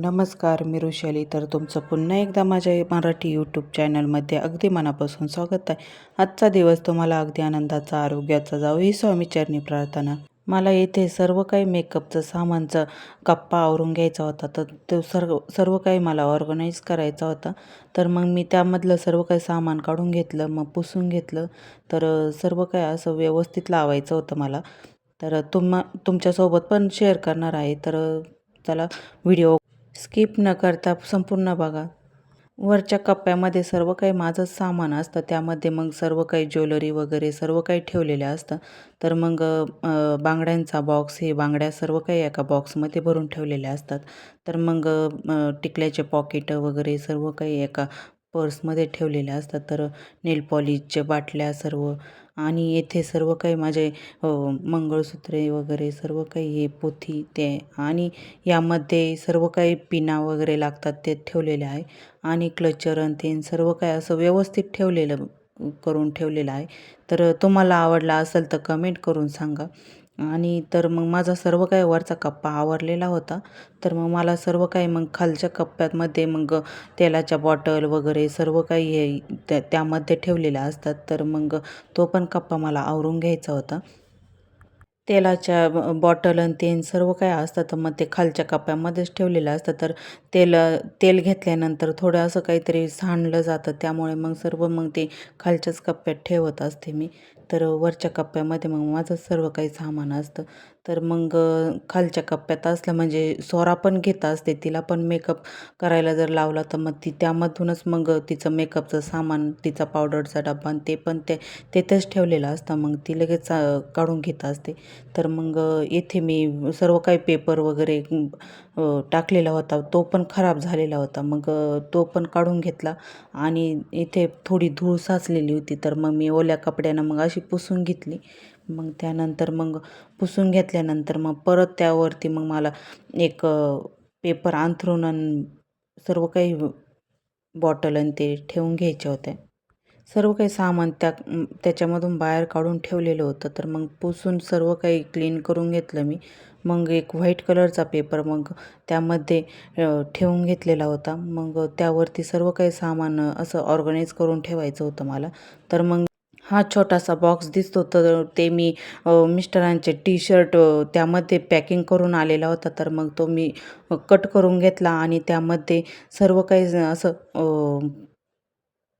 नमस्कार मी ऋषाली. तर तुमचं पुन्हा एकदा माझ्या मराठी यूट्यूब चॅनलमध्ये अगदी मनापासून स्वागत आहे. आजचा दिवस तुम्हाला अगदी आनंदाचा आरोग्याचा जाऊ ही स्वामीचरणी प्रार्थना. मला येथे सर्व काही मेकअपचं सामानचं कप्पा आवरून घ्यायचा होता तर तो सर्व सर्व काही मला ऑर्गनाईज करायचा होता. तर मग मी त्यामधलं सर्व काही सामान काढून घेतलं मग पुसून घेतलं. तर सर्व काही असं व्यवस्थित लावायचं होतं मला. तर तुम तुमच्यासोबत पण शेअर करणार आहे. तर चला व्हिडिओ स्किप न करता संपूर्ण बघा. वरच्या कप्प्यामध्ये सर्व काही माझं सामान असतं. त्यामध्ये मग सर्व काही ज्वेलरी वगैरे सर्व काही ठेवलेलं असतं. तर मग बांगड्यांचा बॉक्स हे बांगड्या सर्व काही एका बॉक्समध्ये भरून ठेवलेल्या असतात. तर मग टिकल्याचे पॉकेटं वगैरे सर्व काही एका पर्समध्ये ठेवलेल्या असतात. तर नेलपॉलिशच्या बाटल्या सर्व आणि येथे सर्व काही माझे मंगळसूत्रे वगैरे सर्व काही हे पोथी ते आणि यामध्ये सर्व काही पिना वगैरे लागतात ते ठेवलेले आहे. आणि क्लचर आणि ते सर्व काही असं व्यवस्थित ठेवलेलं करून ठेवलेलं आहे. तर तुम्हाला आवडला असेल तर कमेंट करून सांगा. आणि तर मग माझा सर्व काही वरचा कप्पा आवरलेला होता. तर मग मला सर्व काही मग खालच्या कप्प्यामध्ये मग तेलाच्या बॉटल वगैरे सर्व काही हे त्या त्यामध्ये ठेवलेल्या असतात. तर मग तो पण कप्पा मला आवरून घ्यायचा होता. तेलाच्या बॉटल आणि तेन सर्व काही असतं तर मग ते खालच्या कप्प्यामध्येच ठेवलेलं असतं. तर तेल तेल घेतल्यानंतर थोडं असं काहीतरी सांडलं जातं. त्यामुळे मग सर्व मग ते खालच्याच कप्प्यात ठेवत असते मी. तर वरच्या कप्प्यामध्ये मग माझं सर्व काही सामान असतं. तर मग खालच्या कप्प्यात असलं म्हणजे सोरा पण घेत असते तिला पण मेकअप करायला जर लावला तर मग ती त्यामधूनच मग तिचं मेकअपचं सामान तिचा पावडरचा डब्बा आणि ते पण ते तेथेच ठेवलेलं असतं. मग ती लगेच काढून घेत असते. तर मग येथे मी सर्व काही पेपर वगैरे टाकलेला होता. तो पण खराब झालेला होता. मग तो पण काढून घेतला आणि इथे थोडी धूळ साचलेली होती. तर मग मी ओल्या कपड्यानं मग अशी पुसून घेतली. मग त्यानंतर मग पुसून घेतल्यानंतर मग परत त्यावरती मग मला एक पेपर अंथरून आणि सर्व काही बॉटल आणि ते ठेवून घ्यायच्या होत्या. सर्व काही सामान त्या त्याच्यामधून बाहेर काढून ठेवलेलं होतं. तर मग पुसून सर्व काही क्लीन करून घेतलं मी. मग एक व्हाईट कलरचा पेपर मग त्यामध्ये ठेवून घेतलेला होता. मग त्यावरती सर्व काही सामान असं ऑर्गनाईज करून ठेवायचं होतं मला. तर मग हा छोटासा बॉक्स दिसतो तर ते मी मिस्टरांचे टी शर्ट त्यामध्ये पॅकिंग करून आलेला होता. तर मग तो मी कट करून घेतला आणि त्यामध्ये सर्व काही असं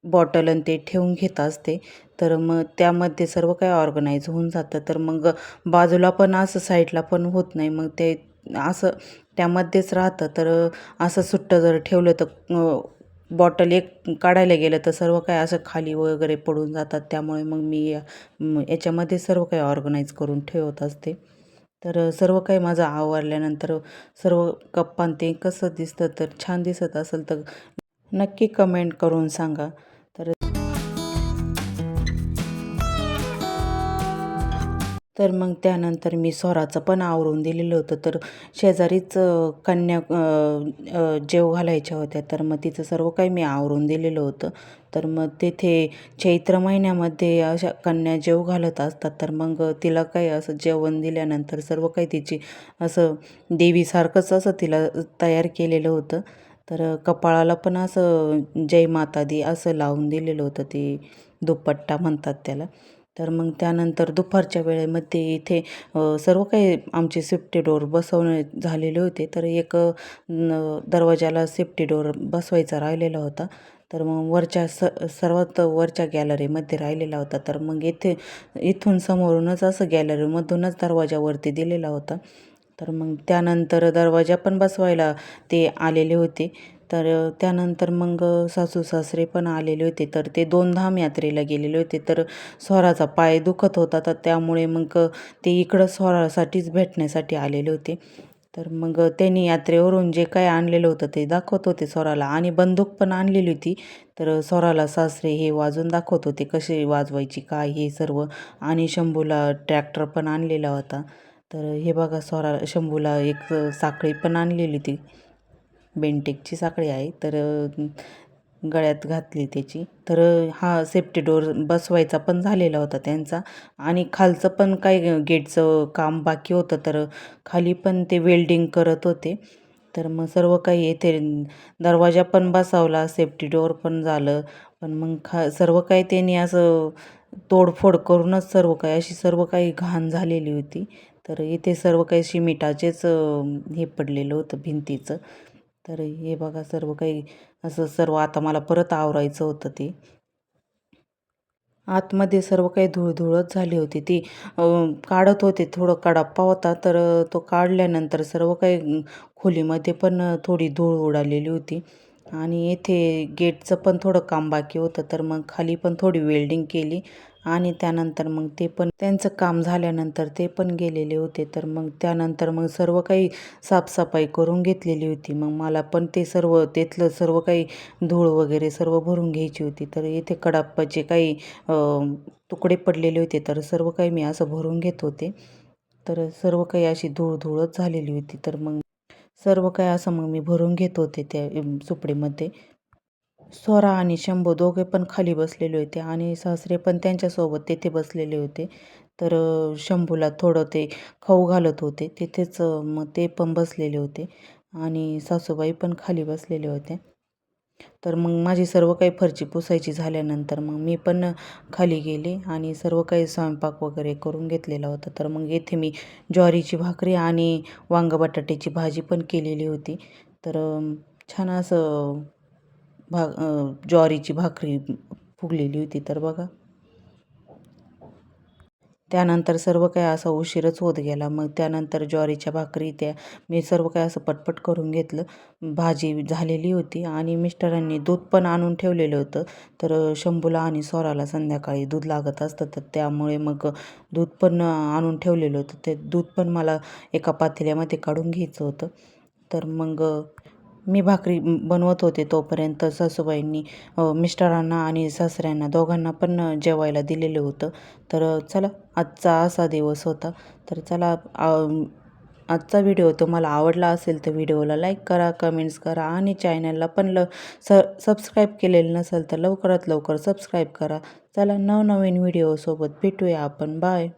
बॉटल आणि ते ठेवून घेत असते. तर मग त्यामध्ये सर्व काही ऑर्गनाईज होऊन जातं. तर मग बाजूला पण असं साईडला पण होत नाही. मग ते असं त्यामध्येच राहतं. तर असं सुट्टं जर ठेवलं तर बॉटल एक काढायला गेलं तर सर्व काय असं खाली वगैरे पडून जातात. त्यामुळे मग मी या- याच्यामध्ये सर्व काही ऑर्गनाईज करून ठेवत असते. तर सर्व काही माझं आवरल्यानंतर सर्व कप्पान ते कसं दिसतं तर छान दिसत असेल तर नक्की कमेंट करून सांगा. तर तर मग त्यानंतर मी स्वराचं पण आवरून दिलेलं होतं. तर शेजारीच कन्या जेव घालायच्या होत्या. तर मग तिचं सर्व काही मी आवरून दिलेलं होतं. तर मग तेथे चैत्र महिन्यामध्ये अशा कन्या जेव घालत असतात. तर मग तिला काही असं जेवण दिल्यानंतर सर्व काही तिची असं देवीसारखंच असं तिला तयार केलेलं होतं. तर कपाळाला पण असं जय माता दी असं लावून दिलेलं होतं ते दुपट्टा म्हणतात त्याला. तर मग त्यानंतर दुपारच्या वेळेमध्ये इथे सर्व काही आमचे सेफ्टी डोअर बसवणे झालेले होते. तर एक न दरवाजाला सेफ्टी डोअर बसवायचा राहिलेला होता. तर मग वरच्या स सर्वात वरच्या गॅलरीमध्ये राहिलेला होता. तर मग इथे इथून समोरूनच असं गॅलरीमधूनच दरवाजावरती दिलेला होता. तर मग त्यानंतर दरवाजा पण बसवायला ते आलेले होते. तर त्यानंतर मग सासू सासरे पण आलेले होते. तर ते दोन धाम यात्रेला गेलेले होते. तर स्वराचा पाय दुखत होता. तर त्यामुळे मग ते इकडं स्वरासाठीच भेटण्यासाठी आलेले होते. तर मग त्यांनी यात्रेवरून जे काय आणलेलं होतं ते दाखवत होते स्वराला. आणि बंदूक पण आणलेली होती. तर स्वराला सासरे हे वाजून दाखवत होते कसे वाजवायची काय हे सर्व. आणि शंभूला ट्रॅक्टर पण आणलेला होता. तर हे बघा स्वरा शंभूला एक साखळी पण आणलेली होती. बेंटेकची साखळी आहे तर गळ्यात घातली त्याची. तर हा सेफ्टी डोअर बसवायचा पण झालेला होता त्यांचा. आणि खालचं पण काही गेटचं काम बाकी होतं तर खाली पण ते वेल्डिंग करत होते. तर मग सर्व काही येथे दरवाजा पण बसावला सेफ्टी डोअर पण झालं. पण मग खा सर्व काही त्यांनी असं तोडफोड करूनच सर्व काही अशी सर्व काही घाण झालेली होती. तर इथे सर्व काही शिमिटाचेच हे पडलेलं होतं भिंतीचं. तर हे बघा सर्व काही असं सर्व आता मला परत आवरायचं होतं ते. आतमध्ये सर्व काही धूळधूळच झाली होती ती. काढत होते थोडं कडाप्पा होता तर तो काढल्यानंतर सर्व काही खोलीमध्ये पण थोडी धूळ उडालेली होती. आणि येथे गेटचं पण थोडं काम बाकी होतं तर मग खाली पण थोडी वेल्डिंग केली. आणि त्यानंतर मग ते पण त्यांचं काम झाल्यानंतर ते पण गेलेले होते. तर मग त्यानंतर मग सर्व काही साफसफाई करून घेतलेली होती. मग मला पण ते सर्व तिथलं सर्व काही धूळ वगैरे सर्व भरून घ्यायची होती. तर इथे कडाप्पाचे काही तुकडे पडलेले होते. तर सर्व काही मी असं भरून घेत होते. तर सर्व काही अशी धूळ धूळच झालेली होती. तर मग सर्व काही असं मग मी भरून घेत होते त्या सुपडीमध्ये. स्वरा आणि शंभू दोघे पण खाली बसलेले होते आणि सासरे पण त्यांच्यासोबत तेथे बसलेले होते. तर शंभूला थोडं ते खाऊ घालत होते. तिथेच मग ते पण बसलेले होते आणि सासूबाई पण खाली बसलेले होते. तर मग माझी सर्व काही फरची पुसायची झाल्यानंतर मग मी पण खाली गेले आणि सर्व काही स्वयंपाक वगैरे करून घेतलेला होता. तर मग येथे मी ज्वारीची भाकरी आणि वांग बटाट्याची भाजी पण केलेली होती. तर छान असं भा ज्वारीची भाकरी फुगलेली होती तर बघा. त्यानंतर सर्व काही असा उशीरच होत गेला. मग त्यानंतर ज्वारीच्या भाकरी त्या मी सर्व काही असं पटपट करून घेतलं. भाजी झालेली होती आणि मिस्टरांनी दूध पण आणून ठेवलेलं होतं. तर शंभूला आणि सोराला संध्याकाळी दूध लागत असतं तर त्यामुळे मग दूध पण आणून ठेवलेलं होतं. ते दूध पण मला एका पातेल्यामध्ये काढून घ्यायचं होतं. तर मग मी भाकरी बनवत होते तोपर्यंत सासूबाईंनी मिस्टरांना आणि सासऱ्यांना दोघांना पण जेवायला दिलेलं होतं. तर चला आजचा असा दिवस होता. तर चला आजचा व्हिडिओ तुम्हाला आवडला असेल तर व्हिडिओला लाईक करा कमेंट्स करा आणि चॅनलला पण ल स सबस्क्राईब केलेलं नसेल तर लवकरात लवकर सबस्क्राईब करा. चला नवनवीन व्हिडिओसोबत भेटूया आपण. बाय.